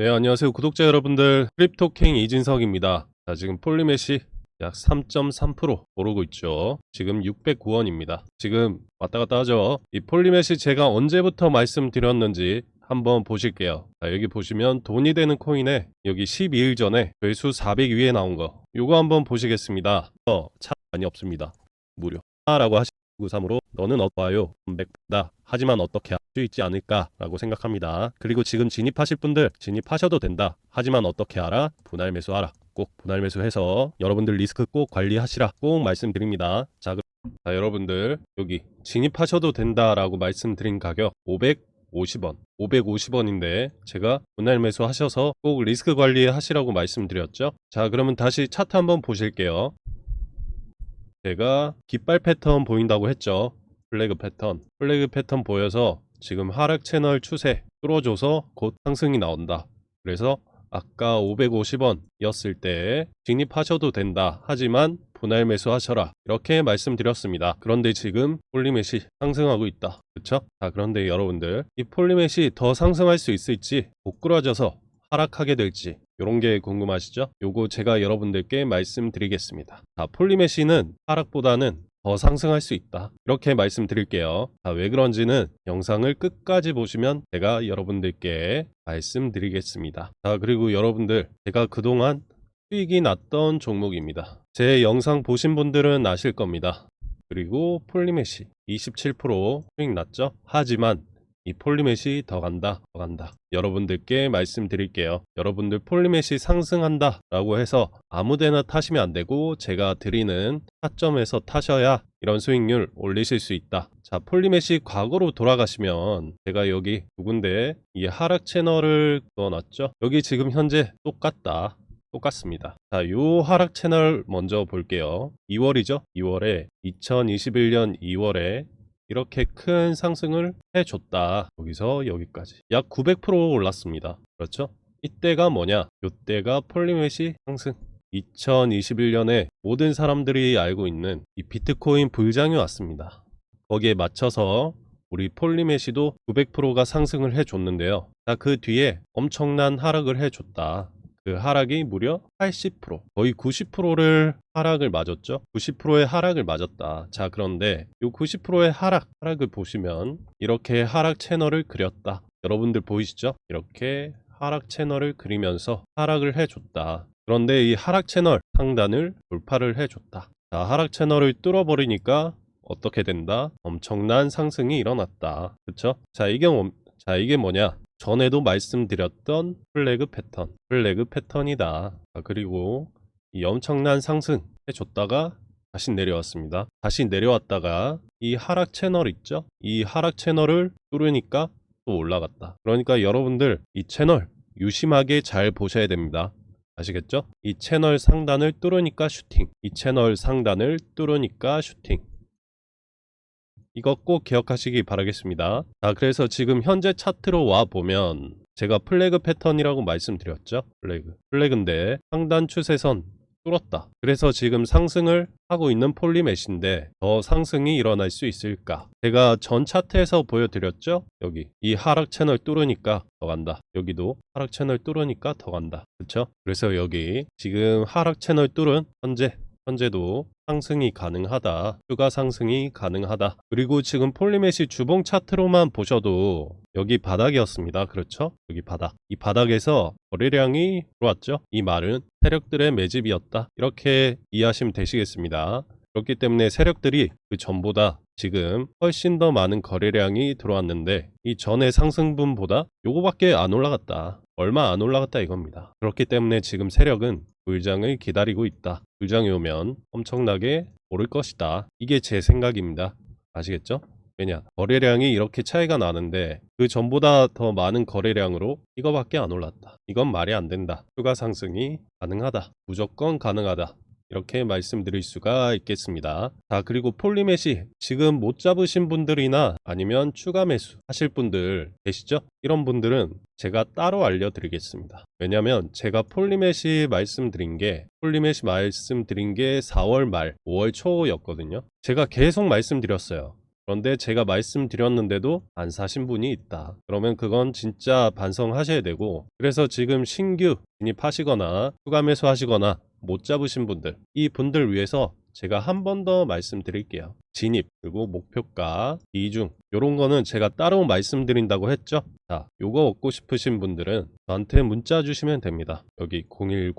네, 안녕하세요. 구독자 여러분들. 크립토킹 이진석입니다. 자, 지금 폴리메시 약 3.3% 오르고 있죠. 지금 609원입니다. 지금 왔다 갔다 하죠. 이 폴리메시 제가 언제부터 말씀드렸는지 한번 보실게요. 자, 여기 보시면 돈이 되는 코인에 여기 12일 전에 회수 400 위에 나온 거. 요거 한번 보시겠습니다. 어, 차 많이 없습니다. 무료. 라고 하시 93으로 너는 어떠하요? 백다. 하지만 어떻게 할 수 있지 않을까라고 생각합니다. 그리고 지금 진입하실 분들 진입하셔도 된다. 하지만 어떻게 하라? 분할 매수하라. 꼭 분할 매수해서 여러분들 리스크 꼭 관리하시라. 꼭 말씀드립니다. 자, 그- 자 여러분들 여기 진입하셔도 된다라고 말씀드린 가격 550원. 550원인데 제가 분할 매수 하셔서 꼭 리스크 관리 하시라고 말씀드렸죠. 자, 그러면 다시 차트 한번 보실게요. 제가 깃발 패턴 보인다고 했죠. 플래그 패턴. 플래그 패턴 보여서 지금 하락 채널 추세 뚫어줘서 곧 상승이 나온다. 그래서 아까 550원이었을 때 진입하셔도 된다. 하지만 분할 매수하셔라. 이렇게 말씀드렸습니다. 그런데 지금 폴리met이 상승하고 있다. 그쵸? 자, 그런데 여러분들 이 폴리met이 더 상승할 수 있을지 고꾸라져서 하락하게 될지 이런 게 궁금하시죠? 요거 제가 여러분들께 말씀드리겠습니다. 자, 폴리메시는 하락보다는 더 상승할 수 있다. 이렇게 말씀드릴게요. 자, 왜 그런지는 영상을 끝까지 보시면 제가 여러분들께 말씀드리겠습니다. 자, 그리고 여러분들 제가 그동안 수익이 났던 종목입니다. 제 영상 보신 분들은 아실 겁니다. 그리고 폴리메시 27% 수익 났죠? 하지만 이 폴리met이 더 간다, 더 간다. 여러분들께 말씀드릴게요. 여러분들 폴리met이 상승한다 라고 해서 아무데나 타시면 안 되고 제가 드리는 타점에서 타셔야 이런 수익률 올리실 수 있다. 자, 폴리met이 과거로 돌아가시면 제가 여기 두 군데 이 하락 채널을 넣어놨죠. 여기 지금 현재 똑같다. 똑같습니다. 자, 요 하락 채널 먼저 볼게요. 2월이죠? 2월에 2021년 2월에 이렇게 큰 상승을 해줬다. 여기서 여기까지. 약 900% 올랐습니다. 그렇죠? 이때가 뭐냐? 이때가 폴리메시 상승. 2021년에 모든 사람들이 알고 있는 이 비트코인 불장이 왔습니다. 거기에 맞춰서 우리 폴리메시도 900%가 상승을 해줬는데요. 자, 그 뒤에 엄청난 하락을 해줬다. 그 하락이 무려 80% 거의 90%를 하락을 맞았죠? 90%의 하락을 맞았다. 자 그런데 이 90%의 하락 하락을 보시면 이렇게 하락 채널을 그렸다. 여러분들 보이시죠? 이렇게 하락 채널을 그리면서 하락을 해줬다. 그런데 이 하락 채널 상단을 돌파를 해줬다. 자 하락 채널을 뚫어버리니까 어떻게 된다? 엄청난 상승이 일어났다. 그쵸? 자 이게 뭐- 자 이게 뭐냐 전에도 말씀드렸던 플래그 패턴, 플래그 패턴이다. 아, 그리고 이 엄청난 상승 해줬다가 다시 내려왔습니다. 다시 내려왔다가 이 하락 채널 있죠? 이 하락 채널을 뚫으니까 또 올라갔다. 그러니까 여러분들 이 채널 유심하게 잘 보셔야 됩니다. 아시겠죠? 이 채널 상단을 뚫으니까 슈팅. 이 채널 상단을 뚫으니까 슈팅. 이것 꼭 기억하시기 바라겠습니다. 자, 그래서 지금 현재 차트로 와 보면 제가 플래그 패턴이라고 말씀드렸죠. 플래그. 플래그인데 상단 추세선 뚫었다. 그래서 지금 상승을 하고 있는 폴리맷인데 더 상승이 일어날 수 있을까? 제가 전 차트에서 보여드렸죠? 여기 이 하락 채널 뚫으니까 더 간다. 여기도 하락 채널 뚫으니까 더 간다. 그렇죠? 그래서 여기 지금 하락 채널 뚫은 현재 현재도 상승이 가능하다. 추가 상승이 가능하다. 그리고 지금 폴리메시 주봉 차트로만 보셔도 여기 바닥이었습니다. 그렇죠? 여기 바닥. 이 바닥에서 거래량이 들어왔죠? 이 말은 세력들의 매집이었다. 이렇게 이해하시면 되시겠습니다. 그렇기 때문에 세력들이 그 전보다 지금 훨씬 더 많은 거래량이 들어왔는데 이 전의 상승분보다 요거밖에 안 올라갔다. 얼마 안 올라갔다 이겁니다. 그렇기 때문에 지금 세력은 불장을 기다리고 있다. 불장이 오면 엄청나게 오를 것이다. 이게 제 생각입니다. 아시겠죠? 왜냐? 거래량이 이렇게 차이가 나는데 그 전보다 더 많은 거래량으로 이거밖에 안 올랐다. 이건 말이 안 된다. 추가 상승이 가능하다. 무조건 가능하다. 이렇게 말씀드릴 수가 있겠습니다. 자 그리고 폴리메시 지금 못 잡으신 분들이나 아니면 추가 매수 하실 분들 계시죠? 이런 분들은 제가 따로 알려드리겠습니다. 왜냐면 제가 폴리메시 말씀드린 게 폴리메시 말씀드린 게 4월 말 5월 초였거든요. 제가 계속 말씀드렸어요. 그런데 제가 말씀드렸는데도 안 사신 분이 있다. 그러면 그건 진짜 반성하셔야 되고 그래서 지금 신규 진입하시거나 추가 매수하시거나 못 잡으신 분들 이 분들 위해서 제가 한 번 더 말씀드릴게요. 진입 그리고 목표가 이중 요런 거는 제가 따로 말씀드린다고 했죠. 자, 요거 얻고 싶으신 분들은 저한테 문자 주시면 됩니다. 여기 010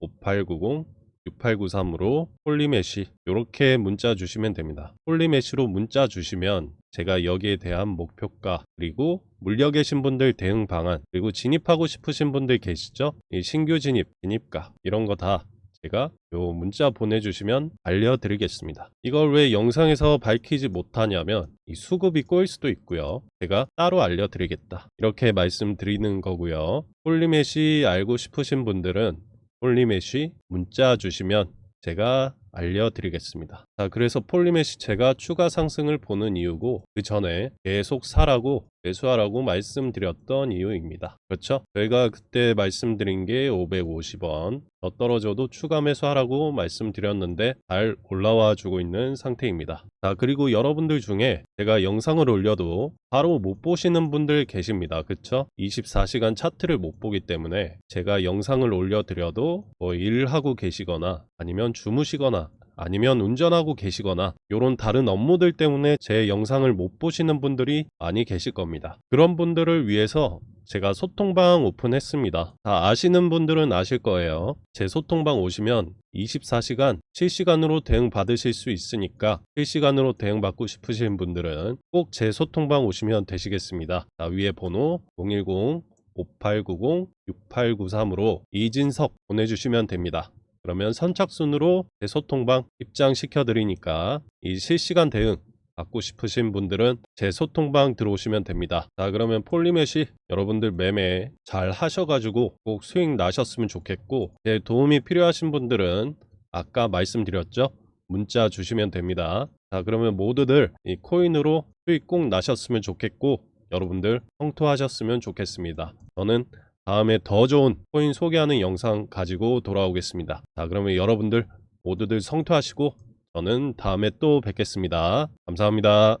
5890 6893으로 폴리메시 이렇게 문자 주시면 됩니다. 폴리메시로 문자 주시면 제가 여기에 대한 목표가 그리고 물려 계신 분들 대응 방안 그리고 진입하고 싶으신 분들 계시죠? 이 신규 진입, 진입가 이런 거 다 제가 요 문자 보내주시면 알려드리겠습니다. 이걸 왜 영상에서 밝히지 못하냐면 이 수급이 꼬일 수도 있고요. 제가 따로 알려드리겠다. 이렇게 말씀드리는 거고요. 폴리메시 알고 싶으신 분들은 폴리메시 문자 주시면 제가 알려드리겠습니다. 자, 그래서 폴리메시 제가 추가 상승을 보는 이유고 그 전에 계속 사라고 매수하라고 말씀드렸던 이유입니다. 그렇죠? 저희가 그때 말씀드린 게 550원 더 떨어져도 추가 매수하라고 말씀드렸는데 잘 올라와 주고 있는 상태입니다. 자, 그리고 여러분들 중에 제가 영상을 올려도 바로 못 보시는 분들 계십니다. 그쵸? 24시간 차트를 못 보기 때문에 제가 영상을 올려드려도 뭐 일하고 계시거나 아니면 주무시거나 아니면 운전하고 계시거나 이런 다른 업무들 때문에 제 영상을 못 보시는 분들이 많이 계실 겁니다. 그런 분들을 위해서 제가 소통방 오픈했습니다. 다 아시는 분들은 아실 거예요. 제 소통방 오시면 24시간 실시간으로 대응 받으실 수 있으니까 실시간으로 대응 받고 싶으신 분들은 꼭 제 소통방 오시면 되시겠습니다. 자, 위에 번호 010 5890 6893으로 이진석 보내주시면 됩니다. 그러면 선착순으로 제 소통방 입장시켜 드리니까 이 실시간 대응 받고 싶으신 분들은 제 소통방 들어오시면 됩니다. 자, 그러면 폴리메시 여러분들 매매 잘 하셔가지고 꼭 수익 나셨으면 좋겠고, 제 도움이 필요하신 분들은 아까 말씀드렸죠? 문자 주시면 됩니다. 자, 그러면 모두들 이 코인으로 수익 꼭 나셨으면 좋겠고, 여러분들 성투하셨으면 좋겠습니다. 저는 다음에 더 좋은 코인 소개하는 영상 가지고 돌아오겠습니다. 자, 그러면 여러분들 모두들 성투하시고 저는 다음에 또 뵙겠습니다. 감사합니다.